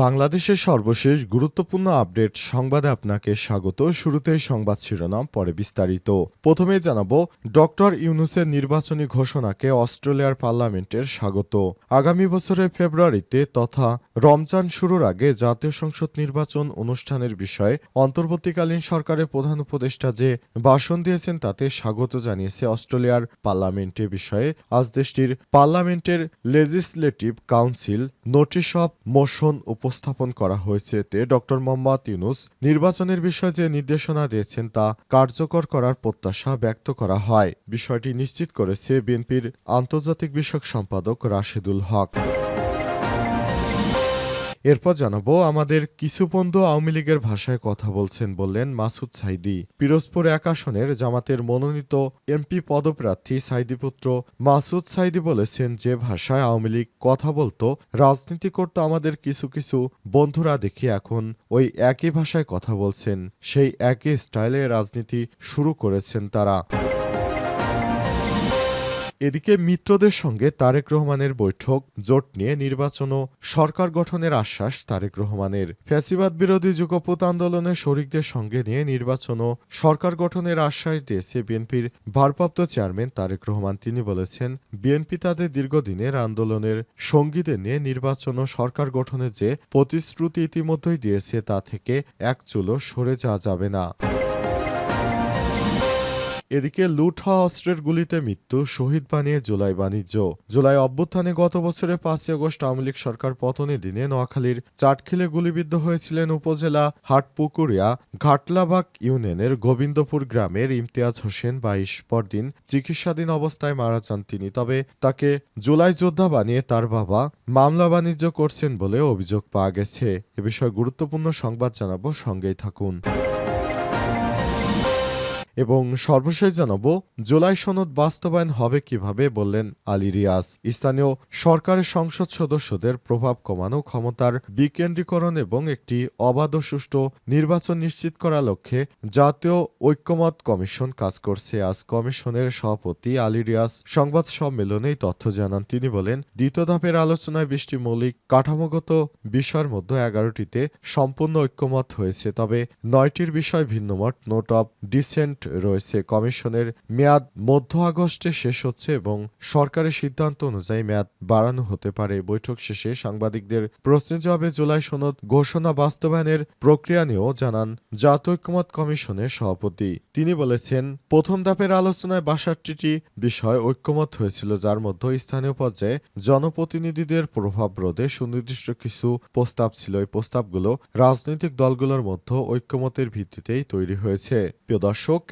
বাংলাদেশের সর্বশেষ গুরুত্বপূর্ণ আপডেট সংবাদে আপনাকে স্বাগত। শুরুতেই সংবাদ শিরোনাম, পরে বিস্তারিত। প্রথমে জানাব, ডক্টর ইউনুসের নির্বাচনী ঘোষণাকে অস্ট্রেলিয়ার পার্লামেন্টের স্বাগত। আগামী বছরের ফেব্রুয়ারিতে তথা রমজান শুরুর আগে জাতীয় সংসদ নির্বাচন অনুষ্ঠানের বিষয়ে অন্তর্বর্তীকালীন সরকারের প্রধান উপদেষ্টা যে ভাষণ দিয়েছেন তাতে স্বাগত জানিয়েছে অস্ট্রেলিয়ার পার্লামেন্টে। বিষয়ে আজ দেশটির পার্লামেন্টের legislative council notice of motion উপস্থাপন করা হয়েছে এতে ড. মোহাম্মদ ইউনুস নির্বাচনের বিষয়ে যে নির্দেশনা দিয়েছেন তা কার্যকর করার প্রত্যাশা ব্যক্ত করা হয়। বিষয়টি নিশ্চিত করেছে বিএনপির আন্তর্জাতিক বিষয়ক সম্পাদক রাশেদুল হক। এরপর জানাব, আমাদের কিছু বন্ধু আওয়ামী লীগের ভাষায় কথা বলছেন বললেন মাসুদ সাইদি। পিরোজপুর এক আসনের জামাতের মনোনীত এমপি পদপ্রার্থী সাইদি পুত্র মাসুদ সাইদি বলেছেন যে ভাষায় আওয়ামী লীগ কথা বলতো, রাজনীতি করতো আমাদের কিছু কিছু বন্ধুরা দেখি এখন ওই একই ভাষায় কথা বলছেন, সেই একই স্টাইলে রাজনীতি শুরু করেছেন তারা। এদিকে মিত্রদের সঙ্গে তারেক রহমানের বৈঠক, জোট নিয়ে নির্বাচন ও সরকার গঠনের আশ্বাস তারেক রহমানের। ফ্যাসিবাদ বিরোধী যুগপৎ আন্দোলনে শরিকদের সঙ্গে নিয়ে নির্বাচন ও সরকার গঠনের আশ্বাস দিয়েছে বিএনপির ভারপ্রাপ্ত চেয়ারম্যান তারেক রহমান। তিনি বলেছেন, বিএনপি তাদের দীর্ঘদিনের আন্দোলনের সঙ্গীদের নিয়ে নির্বাচন ও সরকার গঠনের যে প্রতিশ্রুতি ইতিমধ্যেই দিয়েছে তা থেকে এক চুলো সরে যাওয়া যাবে না। এদিকে লুট হওয়া অস্ত্রের গুলিতে মৃত্যু, শহীদ বানিয়ে জুলাই বাণিজ্য। জুলাই অভ্যুত্থানে গত বছরের পাঁচই আগস্ট আওয়ামী লীগ সরকার পতনের দিনে নোয়াখালীর চাটখিলে গুলিবিদ্ধ হয়েছিলেন উপজেলা হাটপুকুরিয়া ঘাটলাবাগ ইউনিয়নের গোবিন্দপুর গ্রামের ইমতিয়াজ হোসেন বাইশ পরদিন চিকিৎসাধীন অবস্থায় মারা যান তিনি। তবে তাকে জুলাই যোদ্ধা বানিয়ে তার বাবা মামলা বাণিজ্য করছেন বলে অভিযোগ পাওয়া গেছে। এ বিষয়ে গুরুত্বপূর্ণ সংবাদ জানাব, সঙ্গেই থাকুন। এবং সর্বশেষ জানাব, জুলাই সনদ বাস্তবায়ন হবে কীভাবে বললেন আলী রিয়াজ। স্থানীয় সরকারের সংসদ সদস্যদের প্রভাব কমানো, ক্ষমতার বিকেন্দ্রীকরণ এবং একটি অবাধ সুষ্ঠু নির্বাচন নিশ্চিত করার লক্ষ্যে জাতীয় ঐক্যমত কমিশন কাজ করছে। আজ কমিশনের সভাপতি আলী রিয়াজ সংবাদ সম্মেলনে এই তথ্য জানান। তিনি বলেন দ্বিতীয় ধাপের আলোচনায় বৃষ্টি মৌলিক কাঠামোগত বিষয়ের মধ্যে এগারোটিতে সম্পূর্ণ ঐক্যমত হয়েছে, তবে নয়টির বিষয় ভিন্নমত। নোট অব ডিসেন্ট রয়েছে। কমিশনের মেয়াদ মধ্য আগস্টে শেষ হচ্ছে এবং সরকারের সিদ্ধান্ত অনুযায়ী মেয়াদ বাড়ানো হতে পারে। বৈঠক শেষে সাংবাদিকদের প্রশ্নের জবাবে জুলাই সনদ ঘোষণা বাস্তবায়নের প্রক্রিয়া নিয়েও জানান জাতীয় ঐক্যমত কমিশনের সভাপতি। তিনি বলেছেন, প্রথম ধাপের আলোচনায় বাষট্টিটি বিষয় ঐক্যমত হয়েছিল, যার মধ্যে স্থানীয় পর্যায়ে জনপ্রতিনিধিদের প্রভাব রোধে সুনির্দিষ্ট কিছু প্রস্তাব ছিল। এই প্রস্তাবগুলো রাজনৈতিক দলগুলোর মধ্যে ঐক্যমতের ভিত্তিতেই তৈরি হয়েছে। প্রিয় দর্শক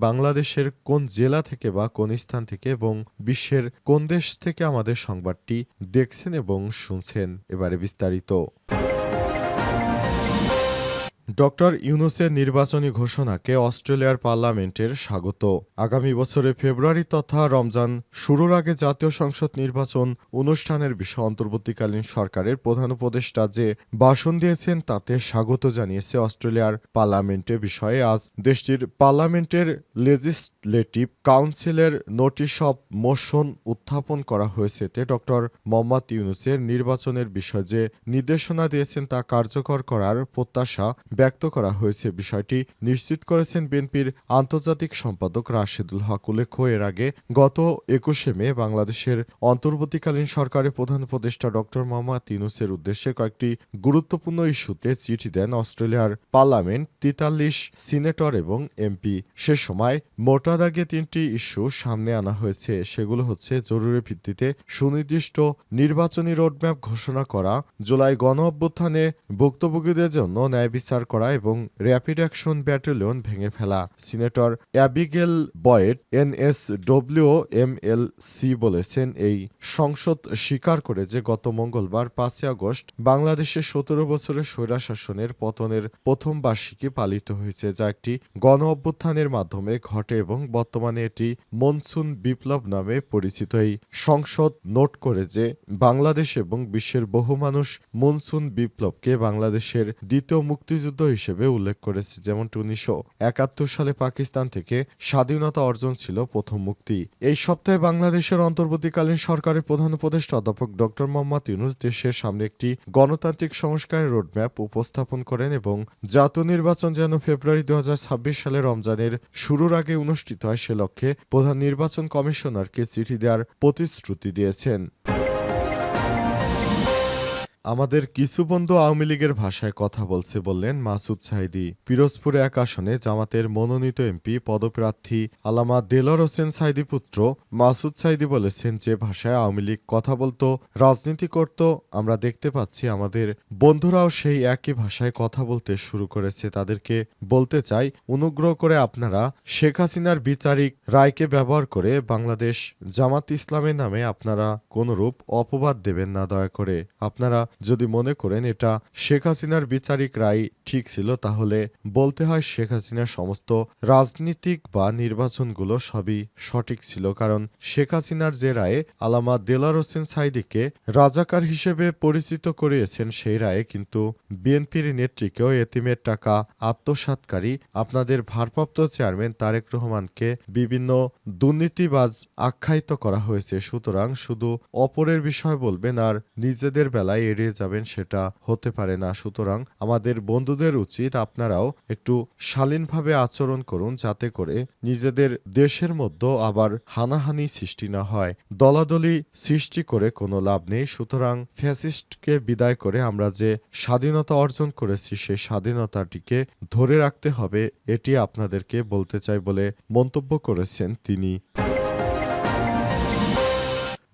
বাংলাদেশের কোন জেলা থেকে বা কোন স্থান থেকে এবং বিশ্বের কোন দেশ থেকে আমাদের সংবাদটি দেখছেন এবং শুনছেন, এবারে বিস্তারিত। ডক্টর ইউনুসের নির্বাচনী ঘোষণাকে অস্ট্রেলিয়ার পার্লামেন্টের স্বাগত। আগামী বছরের ফেব্রুয়ারি তথা রমজান শুরুর আগে জাতীয় সংসদ নির্বাচন অনুষ্ঠানের বিষয়ে অন্তর্বর্তীকালীন সরকারের প্রধান উপদেষ্টা যে ভাষণ দিয়েছেন তাতে স্বাগত জানিয়েছে অস্ট্রেলিয়ার পার্লামেন্টে বিষয়ে। আজ দেশটির পার্লামেন্টের লেজিসলেটিভ কাউন্সিলের নোটিশ অব মোশন উত্থাপন করা হয়েছে। এতে ডক্টর মোহাম্মদ ইউনুসের নির্বাচনের বিষয়ে যে নির্দেশনা দিয়েছেন তা কার্যকর করার প্রত্যাশা ব্যক্ত করা হয়েছে বিষয়টি নিশ্চিত করেছেন বিএনপির আন্তর্জাতিক সম্পাদক রাশেদুল হক। উল্লেখ্য, এর আগে গত একুশে মে বাংলাদেশের অন্তর্বর্তীকালীন সরকারের প্রধান উপদেষ্টা ডক্টর মোহাম্মদ ইউনুসের উদ্দেশ্যে কয়েকটি গুরুত্বপূর্ণ ইস্যুতে চিঠি দেন অস্ট্রেলিয়ার পার্লামেন্ট তেতাল্লিশ সিনেটর এবং এমপি। সে সময় মোটা দাগে তিনটি ইস্যু সামনে আনা হয়েছে। সেগুলো হচ্ছে জরুরি ভিত্তিতে সুনির্দিষ্ট নির্বাচনী রোডম্যাপ ঘোষণা করা, জুলাই গণ অভ্যুত্থানে ভুক্তভোগীদের জন্য ন্যায় বিচার করা এবং র্যাপিড অ্যাকশন ব্যাটালিয়ন ভেঙে ফেলা। Senator Abigail Boyd NSW M L C বলেছেন, এই সংসদ স্বীকার করে যে গত মঙ্গলবার পাঁচই আগস্ট বাংলাদেশে সতেরো বছরের স্বৈরাশাসনের পতনের প্রথম বার্ষিকী পালিত হয়েছে, যা একটি গণ অভ্যুত্থানের মাধ্যমে ঘটে এবং বর্তমানে এটি মনসুন বিপ্লব নামে পরিচিত। এই সংসদ নোট করে যে বাংলাদেশ এবং বিশ্বের বহু মানুষ মনসুন বিপ্লবকে বাংলাদেশের দ্বিতীয় মুক্তিযুদ্ধ হিসেবে উল্লেখ করেছে, যেমনটি উনিশশো একাত্তর সালে পাকিস্তান থেকে স্বাধীনতা অর্জন ছিল প্রথম মুক্তি। এই সপ্তাহে বাংলাদেশের অন্তর্বর্তীকালীন সরকারের প্রধান উপদেষ্টা অধ্যাপক ডক্টর মোহাম্মদ ইউনুস দেশের সামনে একটি গণতান্ত্রিক সংস্কারের রোডম্যাপ উপস্থাপন করেন এবং জাতীয় নির্বাচন যেন ফেব্রুয়ারি দু হাজার ছাব্বিশ সালে রমজানের শুরুর আগে অনুষ্ঠিত হয়, সে লক্ষ্যে প্রধান নির্বাচন কমিশনারকে চিঠি দেওয়ার প্রতিশ্রুতি দিয়েছেন। আমাদের কিছু বন্ধু আওয়ামী লীগের ভাষায় কথা বলছে বললেন মাসুদ সাইদি। পিরোজপুরে এক আসনে জামাতের মনোনীত এমপি, পদপ্রার্থী আলামা দেলর হোসেন সাইদি পুত্র। মাসুদ সাইদি বলেছেন, যে ভাষায় আওয়ামী লীগ কথা বলতো, রাজনীতি করত, আমরা দেখতে পাচ্ছি আমাদের বন্ধুরাও সেই একই ভাষায় কথা বলতে শুরু করেছে। তাদেরকে বলতে চাই, অনুগ্রহ করে আপনারা শেখ হাসিনার বিচারিক রায়কে ব্যবহার করে বাংলাদেশ জামাত ইসলামের নামে আপনারা কোনরূপ অপবাদ দেবেন না, দয়া করে। আপনারা যদি মনে করেন এটা শেখ হাসিনার বিচারিক রায় ঠিক ছিল, তাহলে বলতে হয় শেখ হাসিনার সমস্ত রাজনীতিক বা নির্বাচনগুলো সবই সঠিক ছিল। কারণ শেখ হাসিনার যে রায়ে আলামা দেলার হোসেন সাইদিকে রাজাকার হিসেবে পরিচিত করিয়েছেন, সেই রায়ে কিন্তু বিএনপির নেত্রীকেও এতিমের টাকা আত্মসাৎকারী আপনাদের ভারপ্রাপ্ত চেয়ারম্যান তারেক রহমানকে বিভিন্ন দুর্নীতিবাজ আখ্যায়িত করা হয়েছে। সুতরাং শুধু অপরের বিষয় বলবেন আর নিজেদের বেলায় এড়িয়ে যাবেন সেটা হতে পারে না। সুতরাং আমাদের বন্ধুদের উচিত আপনারাও একটু শালীনভাবে আচরণ করুন যাতে করে নিজেদের দেশের মধ্যে আবার হানাহানি সৃষ্টি না হয়। দলাদলি সৃষ্টি করে কোনো লাভ নেই। সুতরাং ফ্যাসিস্টকে বিদায় করে আমরা যে স্বাধীনতা অর্জন করেছি, সেই স্বাধীনতাটিকে ধরে রাখতে হবে, এটি আপনাদেরকে বলতে চাই বলে মন্তব্য করেছেন তিনি।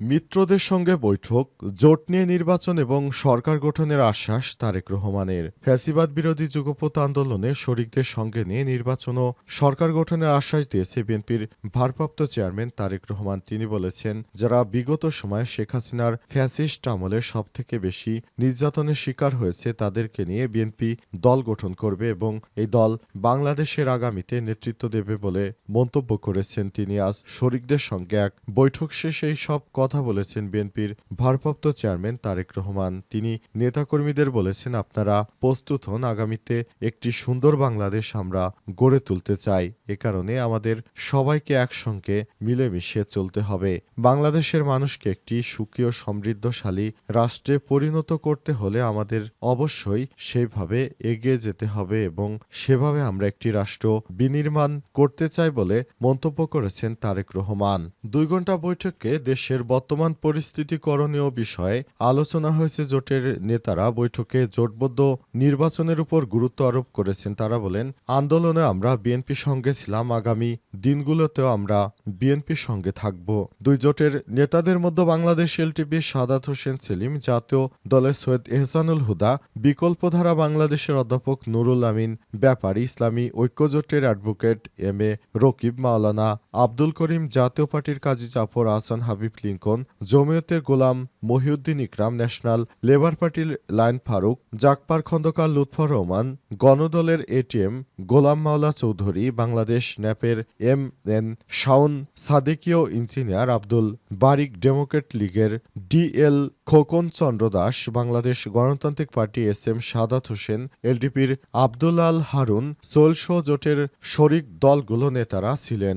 মিত্রদের সঙ্গে বৈঠক, জোট নিয়ে নির্বাচন এবং সরকার গঠনের আশ্বাস তারেক রহমানের। ফ্যাসিবাদ বিরোধী যুগপথ আন্দোলনে শরিকদের সঙ্গে নিয়ে নির্বাচন ও সরকার গঠনের আশ্বাস দিয়েছে বিএনপির ভারপ্রাপ্ত চেয়ারম্যান তারেক রহমান। তিনি বলেছেন, যারা বিগত সময়ে শেখ হাসিনার ফ্যাসিস্ট আমলে সব থেকে বেশি নির্যাতনের শিকার হয়েছে, তাদেরকে নিয়ে বিএনপি দল গঠন করবে এবং এই দল বাংলাদেশের আগামীতে নেতৃত্ব দেবে বলে মন্তব্য করেছেন। তিনি আজ শরিকদের সঙ্গে এক বৈঠক শেষে এই সব কথা বলেছেন বিএনপির ভারপ্রাপ্ত চেয়ারম্যান তারেক রহমান। তিনি নেতাকর্মীদের বলেছেন, আপনারা প্রস্তুত হন, আগামীতে একটি সুন্দর বাংলাদেশ আমরা গড়ে তুলতে চাই। এ কারণে আমাদের সবাইকে একসঙ্গে মিলেমিশে চলতে হবে। বাংলাদেশের মানুষকে একটি সুখী সমৃদ্ধশালী রাষ্ট্রে পরিণত করতে হলে আমাদের অবশ্যই সেইভাবে এগিয়ে যেতে হবে এবং সেভাবে আমরা একটি রাষ্ট্র বিনির্মাণ করতে চাই বলে মন্তব্য করেছেন তারেক রহমান। দুই ঘণ্টা বৈঠকে দেশের বর্তমান পরিস্থিতি করণীয় বিষয়ে আলোচনা হয়েছে জোটের নেতারা। বৈঠকে জোটবদ্ধ নির্বাচনের উপর গুরুত্ব আরোপ করেছেন তারা বলেন, আন্দোলনে আমরা বিএনপির সঙ্গে ছিলাম, আগামী দিনগুলোতেও আমরা বিএনপির সঙ্গে থাকব। দুই জোটের নেতাদের মধ্যে বাংলাদেশ এলটিপি সাদাত হোসেন সেলিম, জাতীয় দলের সৈয়দ এহসানুল হুদা, বিকল্পধারা বাংলাদেশের অধ্যাপক নুরুল আমিন, ব্যাপারী ইসলামী ঐক্যজোটের advocate M A Rakib, Maulana Abdul Karim, জাতীয় পার্টির কাজী জাফর আহসান, হাবিব লিঙ্কন জমিয়তের গোলাম মহিউদ্দিন ইকরাম ন্যাশনাল লেবার পার্টির লাইন ফারুক, জাকপার খন্দকার লুৎফর রহমান, গণদলের এটিএম গোলাম মাওলা চৌধুরী, বাংলাদেশ ন্যাপের এম এন শাওন, সাদেকীয় ইঞ্জিনিয়ার আব্দুল বারিক ডেমোক্রেট লীগের ডিএল খোকন চন্দ্র দাস, বাংলাদেশ গণতান্ত্রিক party S M Sadat Hossain, এলডিপির Abdul Al Harun সোলশো জোটের শরিক দলগুলো নেতারা ছিলেন।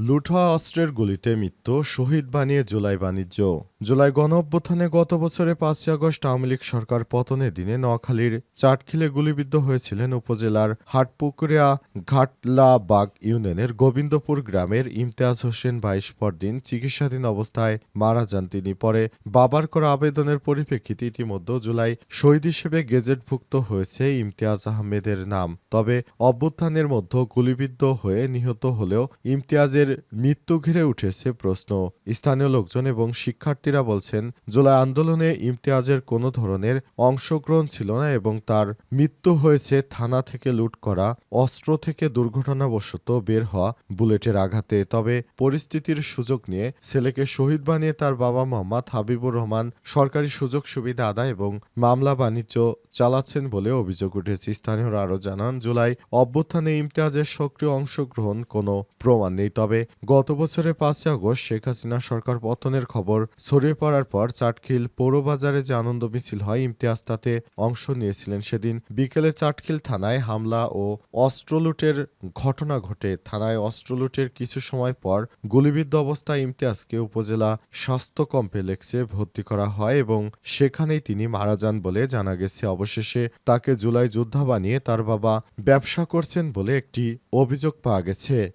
লুঠা অস্ত্রের গুলিতে মৃত্যু শহীদ বানিয়ে জুলাই বাণিজ্য। জুলাই গণ অভ্যুত্থানে গত বছরে পাঁচই আগস্ট আওয়ামী লীগ সরকার পতনের দিনে নোয়াখালীর চাটখিলে গুলিবিদ্ধ হয়েছিলেন উপজেলার হাটপুকুরিয়া ঘাটলাবাগ ইউনিয়নের গোবিন্দপুর গ্রামের ইমতিয়াজ হোসেন বাইশ পরদিন চিকিৎসাধীন অবস্থায় মারা যান তিনি। পরে বাবার করা আবেদনের পরিপ্রেক্ষিতে ইতিমধ্যে জুলাই শহীদ হিসেবে গেজেটভুক্ত হয়েছে ইমতিয়াজ আহমেদের নাম। তবে অভ্যুত্থানের মধ্যে গুলিবিদ্ধ হয়ে নিহত হলেও ইমতিয়াজের মৃত্যু ঘিরে উঠেছে প্রশ্ন। স্থানীয় লোকজন এবং শিক্ষার্থী শিক্ষার্থীরা বলছেন, জুলাই আন্দোলনে ইমতিয়াজের কোনো ধরনের অংশগ্রহণ ছিল না এবং তার মৃত্যু হয়েছে থানা থেকে লুট করা, অস্ত্র থেকে দুর্ঘটনাবশত বের হওয়া, বুলেটের আঘাতে। তবে পরিস্থিতির সুযোগ নিয়ে ছেলেকে শহীদ বানিয়ে তার বাবা মোহাম্মদ হাবিবুর রহমান সরকারি সুযোগ সুবিধা আদায় এবং মামলা বাণিজ্য চালাচ্ছেন বলে অভিযোগ উঠেছে। স্থানীয়রা আরও জানান, জুলাই অভ্যুত্থানে ইমতিয়াজের সক্রিয় অংশগ্রহণ কোনো প্রমাণ নেই। তবে গত বছরের পাঁচই আগস্ট শেখ হাসিনা সরকার পতনের খবর ছড়িয়ে পড়ার পর চাটখিল পৌরবাজারে যে আনন্দ মিছিল হয়, ইমতিয়াজ তাতে অংশ নিয়েছিলেন সেদিন। বিকেলে চাটখিল থানায় হামলা ও অস্ত্র লুটের ঘটনা ঘটে। থানায় অস্ত্র লুটের কিছু সময় পর গুলিবিদ্ধ অবস্থায় ইমতিয়াজকে উপজেলা স্বাস্থ্য কমপ্লেক্সে ভর্তি করা হয় এবং সেখানেই তিনি মারা যান বলে জানা গেছে। অবশেষে তাকে জুলাই যোদ্ধা বানিয়ে তার বাবা ব্যবসা করছেন বলে একটি অভিযোগ পাওয়া গেছে।